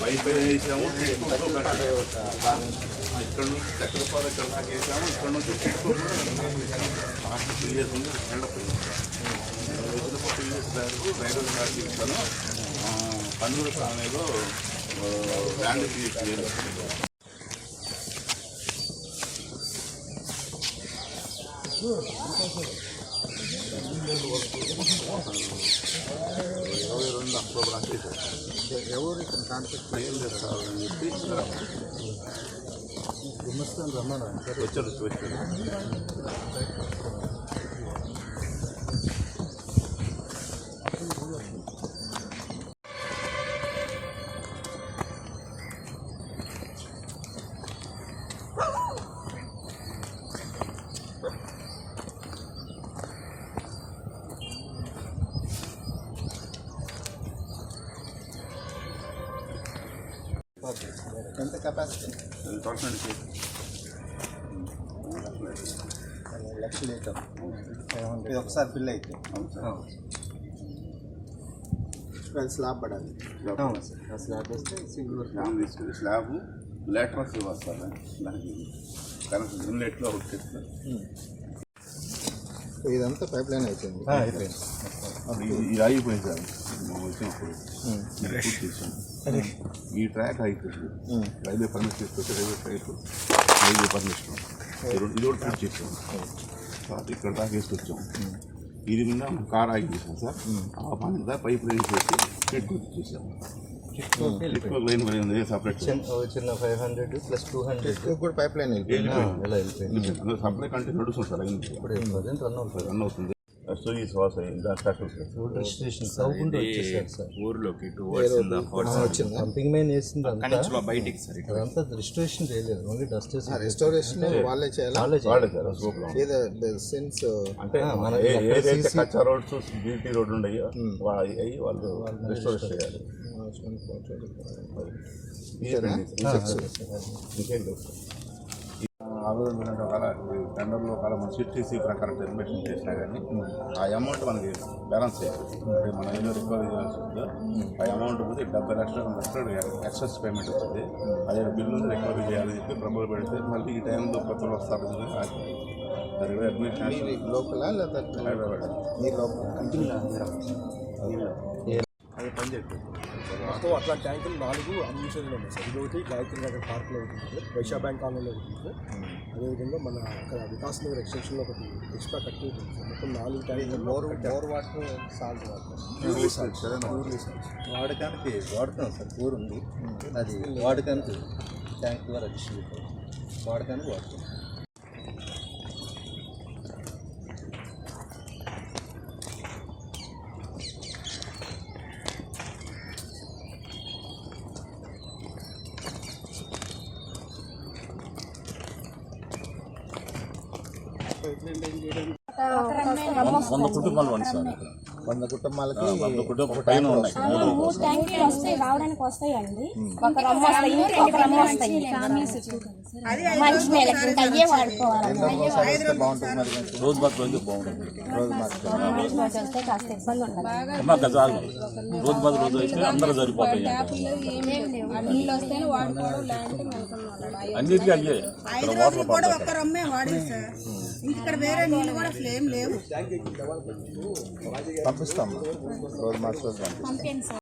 Pipe వేసాము టిట్కో కట్టాము. ఇక్కడ నుంచి చక్రపాల ఇక్కడ వేసాము ఇక్కడ నుంచి టిట్కో ఇయర్స్ ఉంది రెండు రోజులకు ఇయర్స్ బ్యాక్ రైల్వే స్టార్ట్ చేస్తాను పన్నూరు కాలనీలో ల్యాండ్ ఇరవై రెండు అక్టోబర్ అంటే ఎవరు ఇతను కాంటాక్ట్ బయలుదేరాలని చెప్పి గుమ్మస్తాను రమ్మను వచ్చారు వచ్చారు ఎంత కెపాసిటీ లక్ష లీటర్ ఇది ఒకసారి ఫిల్ అయితే స్లాబ్ పడాలి స్లాబ్ వేస్తే సింగిల్ స్లాబ్ లేటర్స్ వస్తారు దానికి కరెంట్ ఇన్లెట్లో ఒకటి చేస్తారు ఇదంతా పైప్ లైన్ అయిపోయింది. అయిపోయింది. ఇది- ఇది ఆగిపోయింది సార్. వచ్చినప్పుడు ఈ ట్రాక్ అయిపోయింది రైల్వే పర్మిషన్ తీసుకొచ్చి రైల్వే ట్రాక్ రైల్వే పర్మిషన్. ఇది కూడా- పూర్తి చేసాం తర్వాత ఇక్కడ దాకా వేసుకొచ్చాం ఇది మీద కార్ ఆగి చేసాం సార్ ఆ పని మీద పైప్ లైన్ చేసి పెట్టుకు చేసాం చిన్న five hundred plus two hundred కూడా పైప్ లైన్ వెళ్ళిపోయింది. సప్లై కంటే నడుస్తుంది సార్ లైన్ ఇప్పుడు ప్రజెంట్ రన్ అవుతుంది. రన్ అవుతుంది. స్టోరీ శ్వాస ఊర్లోకి పంపింగ్ మెయిన్ వేసింది అదంతా రిజిస్ట్రేషన్ చేయలేదు. ఓన్లీ డస్ట్ రెస్టారేషన్ వాళ్ళే చేయాలి? వాడే సార్ స్కోప్ సెన్స్ అంటే మన ఏదైతే కచ్చా రోడ్స్ బీటీ రోడ్ ఉన్నాయో వా- అవి వాళ్ళు రిస్టోర్ చేయాలి. ఇంకేం లేదు సార్. ఆవేదన ఒకవేళ టెండర్లో ఒకవేళ మన సిటీసీ ప్రకారం టెర్మినేషన్ చేసినా కానీ ఆ అమౌంట్ మనకి బ్యాలెన్స్ చేయాలి. అంటే మనం ఏదో రికవరీ చేయాల్సి వస్తుందో ఆ అమౌంట్ పోతే డెబ్బై లక్షల లక్షలు ఎక్సెస్ పేమెంట్ వస్తుంది. అదే బిల్లు రికవరీ చేయాలని చెప్పి ప్రభుత్వం పెడితే మళ్ళీ ఈ టైంలో కొత్తలు వస్తారు అడ్మినిస్ట్రేషన్ లోపల లోపల. పని చేస్తుంది సో అట్లా ట్యాంకులు నాలుగు అమ్యూషన్లో ఉన్నాయి. సార్ ఇది ఒకటి గాయత్రి నగర్ పార్క్లో ఒకటి వైశా బ్యాంక్ కాలనీలో ఒకటి అదేవిధంగా మన అక్కడ వికాస్ నగర్ ఎక్స్టెన్షన్లో ఒకటి ఎక్స్ట్రా కట్టి ఉంటుంది సార్ మొత్తం నాలుగు ట్యాంకులు bore bore water salt water. వాడకానికి వాడుతున్నాం సార్ బోర్ ఉంది. అది వాడకానికి ట్యాంక్ ద్వారా డిస్ట్రిబ్యూట్ వాడకానికి వాడుతున్నాం. వంద కుటుంబాలు వండి సార్ వంద కుటుంబాలకి వంద కుటుంబాలు పైన ఉన్నాయి మూడు ట్యాంకులు వస్తాయి రావడానికి వస్తాయండి ఒక రమ్మ వస్తాయి ఇంకొక రమ్మ వస్తాయి మీద ఇంకా అయ్యే వాడుకోవాలి వస్తే. రోజు బాత్ రోజు బాగుంటుంది రోజు వస్తే కాస్త ఇబ్బంది అమ్మా గజాలు రోజు బాత్ రోజు అయితే అందరూ సరిపోతాయి అన్నిటికీ అయ్యే వాటర్ ఇక్కడ వేరే నీళ్ళు కూడా అసలు ఏం లేవు. పంపిస్తాం. రోడ్ మార్చి పంపించండి